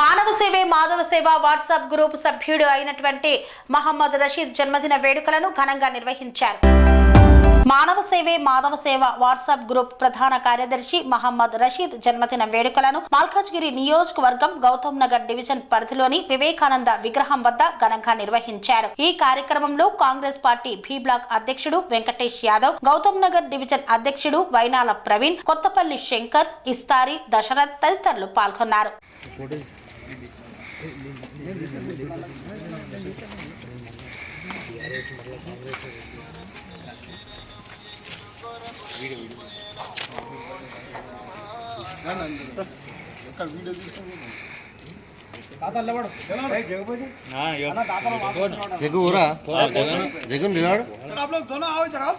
మానవ సేవే మాధవ సేవ వాట్సాప్ గ్రూప్ సభ్యుడు అయినటువంటి మహమ్మద్ రషీద్ జన్మదిన వేడుకలను ఘనంగా నిర్వహించారు. మానవ సేవే మాధవ సేవ వాట్సాప్ గ్రూప్ ప్రధాన కార్యదర్శి మహమ్మద్ రషీద్ జన్మదిన వేడుకలను మల్కాజ్గిరి నియోజకవర్గం గౌతమ్ నగర్ డివిజన్ పరిధిలోని వివేకానంద విగ్రహం వద్ద ఘనంగా నిర్వహించారు. ఈ కార్యక్రమంలో కాంగ్రెస్ పార్టీ బి బ్లాక్ అధ్యక్షుడు వెంకటేష్ యాదవ్ గౌతమ్ నగర్ డివిజన్ అధ్యక్షుడు వైనాల ప్రవీణ్ కొత్తపల్లి శంకర్ ఇస్తారి దశరథ్ తదితరులు పాల్గొన్నారు. जगू हो रहा जगन रिलाड़ आप लोग दोनों आओ इधर आओ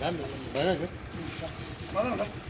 Dame, dame.